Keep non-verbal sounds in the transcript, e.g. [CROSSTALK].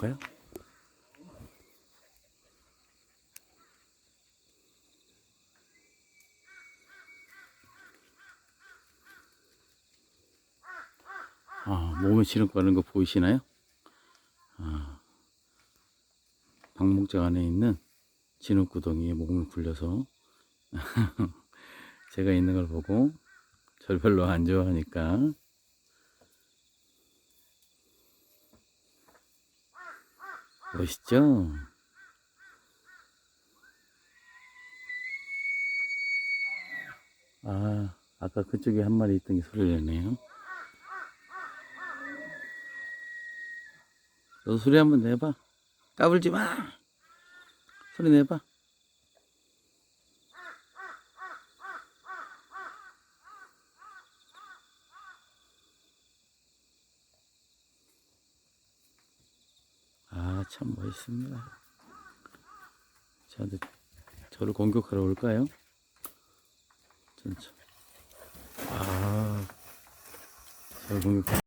볼까요? 아, 몸에 거는 거 보이시나요? 아, 방목장 안에 있는 진흙구덩이에 몸을 굴려서 [LAUGHS] 제가 있는 걸 보고 절 별로 안 좋아하니까 멋있죠? 아, 아까 그쪽에 한 마리 있던 게 소리를 내네요. 너도 소리 한번 내봐. 까불지 마! 소리 내봐. 아, 참 멋있습니다. 저한테 저를 공격하러 올까요? 전차. 아, 저를 공격하러.